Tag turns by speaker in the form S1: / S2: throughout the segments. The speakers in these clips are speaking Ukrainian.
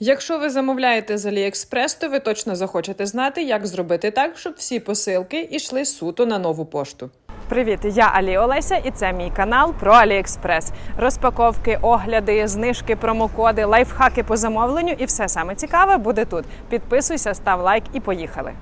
S1: Якщо ви замовляєте з AliExpress, то ви точно захочете знати, як зробити так, щоб всі посилки йшли суто на нову пошту. Привіт, я Алі Олеся, і це мій канал про AliExpress. Розпаковки, огляди, знижки, промокоди, лайфхаки по замовленню і все саме цікаве буде тут. Підписуйся, став лайк і поїхали.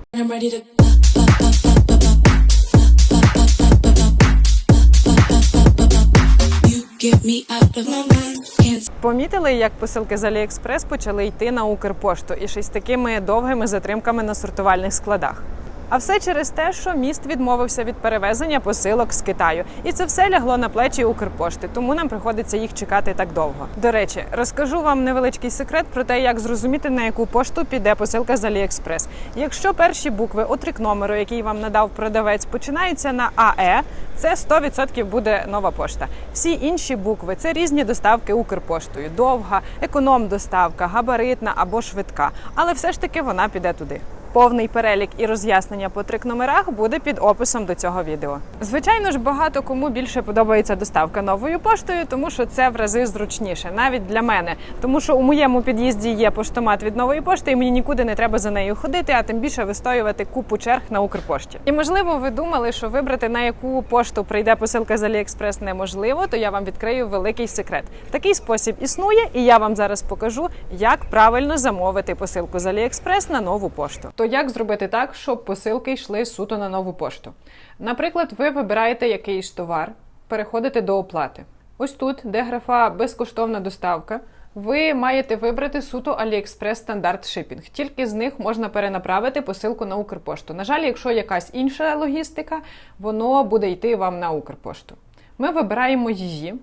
S2: Get me out of my mind. Can't
S1: Помітили, як посилки з Аліекспрес почали йти на Укрпошту і ще з такими довгими затримками на сортувальних складах. А все через те, що міст відмовився від перевезення посилок з Китаю, і це все лягло на плечі Укрпошти, тому нам приходиться їх чекати так довго. До речі, розкажу вам невеличкий секрет про те, як зрозуміти на яку пошту піде посилка з AliExpress. Якщо перші букви отрик номеру, який вам надав продавець, починаються на АЕ, це 100% буде нова пошта. Всі інші букви це різні доставки Укрпоштою: довга, економ доставка, габаритна або швидка. Але все ж таки вона піде туди. Повний перелік і роз'яснення по трик номерах буде під описом до цього відео. Звичайно ж, багато кому більше подобається доставка новою поштою, тому що це в рази зручніше, навіть для мене. Тому що у моєму під'їзді є поштомат від нової пошти, і мені нікуди не треба за нею ходити, а тим більше вистоювати купу черг на Укрпошті. І можливо, ви думали, що вибрати на яку пошту прийде посилка з AliExpress неможливо, то я вам відкрию великий секрет. Такий спосіб існує, і я вам зараз покажу, як правильно замовити посилку з AliExpress на нову пошту. Як зробити так, щоб посилки йшли суто на нову пошту? Наприклад, ви вибираєте якийсь товар, переходите до оплати. Ось тут, де графа безкоштовна доставка. Ви маєте вибрати суто AliExpress стандарт шипінг. Тільки з них можна перенаправити посилку на Укрпошту. На жаль, якщо якась інша логістика, воно буде йти вам на Укрпошту. Ми вибираємо її.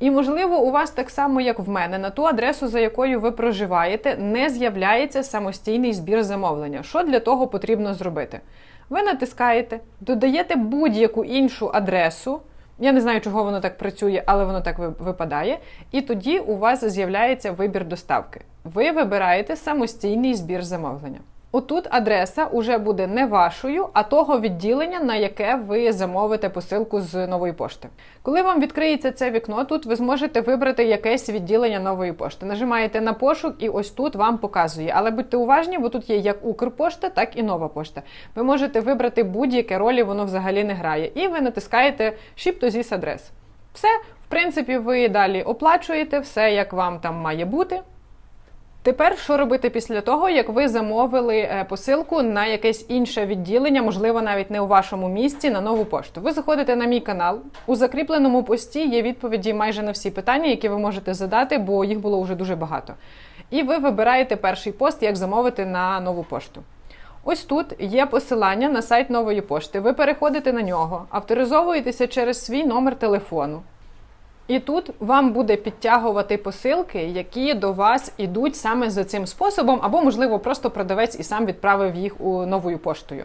S1: І, можливо, у вас так само, як в мене, на ту адресу, за якою ви проживаєте, не з'являється самостійний збір замовлення. Що для того потрібно зробити? Ви натискаєте, додаєте будь-яку іншу адресу. Я не знаю, чого воно так працює, але воно так випадає. І тоді у вас з'являється вибір доставки. Ви вибираєте самостійний збір замовлення. Отут адреса уже буде не вашою, а того відділення, на яке ви замовите посилку з нової пошти. Коли вам відкриється це вікно, тут ви зможете вибрати якесь відділення нової пошти. Нажимаєте на пошук, і ось тут вам показує. Але будьте уважні, бо тут є як Укрпошта, так і нова пошта. Ви можете вибрати будь-яке ролі, воно взагалі не грає. І ви натискаєте Ship to this адрес. Все, в принципі, ви далі оплачуєте все, як вам там має бути. Тепер що робити після того, як ви замовили е, посилку на якесь інше відділення, можливо, навіть не у вашому місті, на нову пошту? Ви заходите на мій канал. У закріпленому пості є відповіді майже на всі питання, які ви можете задати, бо їх було вже дуже багато. І ви вибираєте перший пост, як замовити на нову пошту. Ось тут є посилання на сайт нової пошти. Ви переходите на нього, авторизовуєтеся через свій номер телефону. І тут вам буде підтягувати посилки, які до вас ідуть саме за цим способом, або, можливо, просто продавець і сам відправив їх у новою поштою.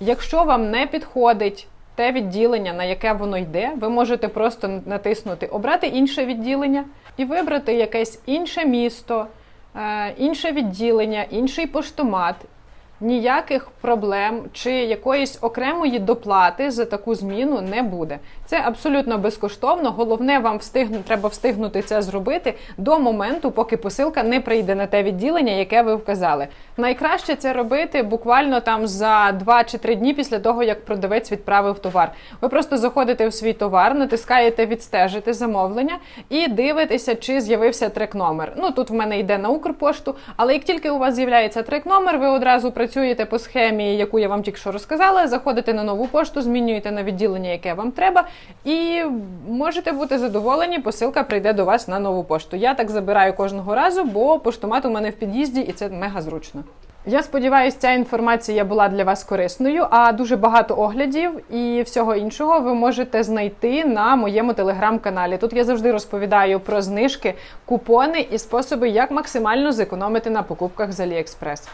S1: Якщо вам не підходить те відділення, на яке воно йде, ви можете просто натиснути Обрати інше відділення і вибрати якесь інше місто, е, інше відділення, інший поштомат. Ніяких проблем чи якоїсь окремої доплати за таку зміну не буде. Це абсолютно безкоштовно. Головне, вам встигну, треба встигнути це зробити до моменту, поки посилка не прийде на те відділення, яке ви вказали. Найкраще це робити буквально там за 2 чи 3 дні після того, як продавець відправив товар. Ви просто заходите в свій товар, натискаєте відстежити замовлення і дивитеся, чи з'явився трек-номер. Ну тут в мене йде на Укрпошту, але як тільки у вас з'являється трек-номер, ви одразу працюєте по схемі, яку я вам тільки що розказала. Заходите на нову пошту, змінюєте на відділення, яке вам треба, і можете бути задоволені. Посилка прийде до вас на нову пошту. Я так забираю кожного разу, бо поштомат у мене в під'їзді, і це мега зручно. Я сподіваюся, ця інформація була для вас корисною. А дуже багато оглядів і всього іншого ви можете знайти на моєму телеграм-каналі. Тут я завжди розповідаю про знижки, купони і способи, як максимально зекономити на покупках з AliExpress.